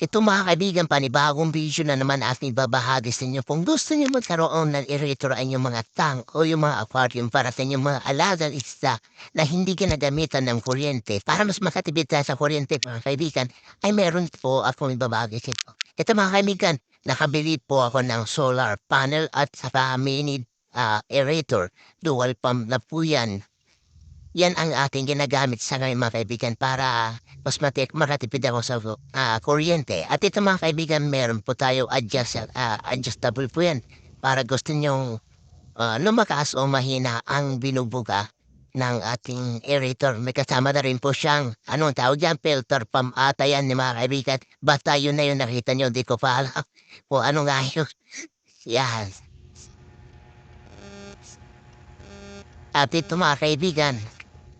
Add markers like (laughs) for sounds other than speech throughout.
Ito mga kaibigan, panibagong video na naman ating babahagi sa inyo. Kung gusto niyo magkaroon ng irritator ang inyong mga tank o yung mga aquarium para sa inyong mga alagang isda na hindi ginagamitan ng kuryente, para mas makatipid tayo sa kuryente mga kaibigan, ay meron po akong ibabahagi sa inyo. Ito mga kaibigan, nakabili po ako ng solar panel at saka mini ah, aerator. Dual pump na po yan. Yan ang ating ginagamit sa ngayon mga kaibigan para mas matik makatipid ako sa ah, kuryente. At ito mga kaibigan, meron po tayo adjust, ah, adjustable po yan para gusto nyong ah, lumakas o mahina ang binubuga ng ating aerator. May kasama na rin po siyang, anong tawag yan, filter pump ata yan ni mga kaibigan. Basta yun na yun nakita nyo, di ko pa alam (laughs) kung ano nga yun. (laughs) Yan. At ito mga kaibigan,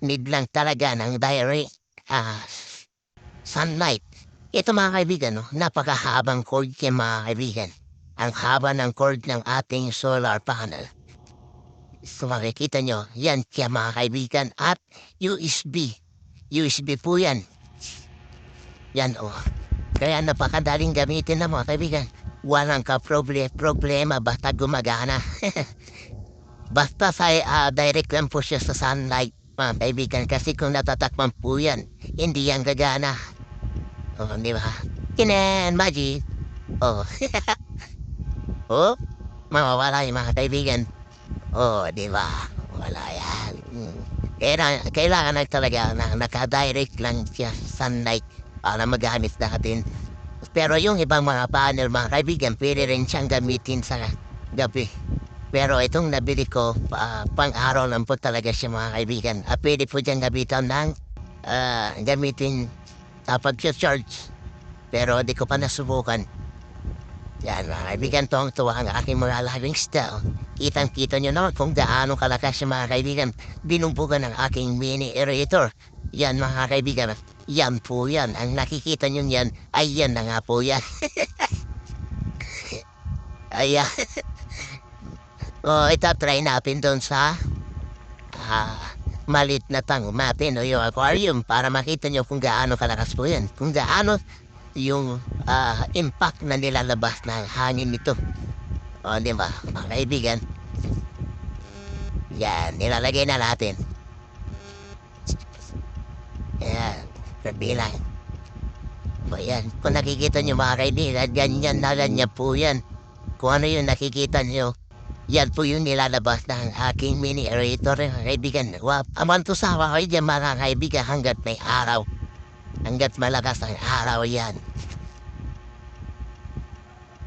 need lang talaga ng diary, ah, sunlight. Ito mga kaibigan, no, napakahabang cord kaya mga kaibigan. Ang haba ng cord ng ating solar panel. So makikita nyo, yan kaya mga kaibigan at USB. USB po yan. Yan o. Oh. Kaya napakadaling gamitin na mga kaibigan. Walang ka proble problema basta gumagana. (laughs) basta sa ah, direct lang po siya sa sunlight mga kaibigan kasi kung natatakpan po yan, hindi yan gagana. Oh, di ba? Kinan, magic. Oh. (laughs) oh, mawawala yung mga kaibigan. Oh, di ba? Wala yan. Hmm. Kailangan, kailangan na talaga na nakadirect lang siya sunlight para magamit natin. Pero yung ibang mga panel, mga kaibigan, pwede rin siyang gamitin sa gabi. Pero itong nabili ko, uh, pang-araw lang po talaga siya mga kaibigan. Uh, pwede po dyan gamitan ng uh, gamitin sa pag-charge. Pero di ko pa nasubukan. Yan mga kaibigan, tong tuwa ang aking mga laging style. Kitang-kita nyo naman kung gaano kalakas yung mga kaibigan. Binubugan ng aking mini aerator. Yan mga kaibigan, yan po yan. Ang nakikita nyo yan, ay yan na nga po yan. (laughs) Ayan. (laughs) O, itatry natin doon sa ah, malit na tango natin o yung aquarium para makita nyo kung gaano kalakas po yan. Kung gaano yung ah, impact na nilalabas ng hangin nito. O, di ba, mga kaibigan? Yan, nilalagay na natin. Yan, kabilang. O yan, kung nakikita nyo mga kaibigan, ganyan na ganyan po yan. Kung ano yung nakikita nyo, yan po yung nilalabas ng aking mini aerator, mga kaibigan. Wow. Aman to sa kayo dyan, mga kaibigan, hanggat may araw. Hanggat malakas ang araw yan.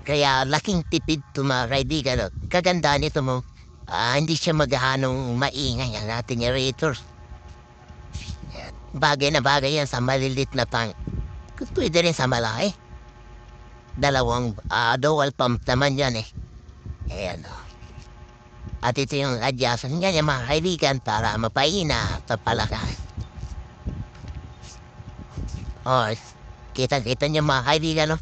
Kaya laking tipid to mga kaibigan. No? Kaganda nito mo, ah, hindi siya maghanong maingay ang ating aerators. Bagay na bagay yan sa malilit na tank. Pwede rin sa malaki. Dalawang uh, dual pump naman yan eh. Ayan o. At ito yung adjustment nga niya mga kaibigan para mapaina at palakas. O, kita-kita niyo mga kaibigan no?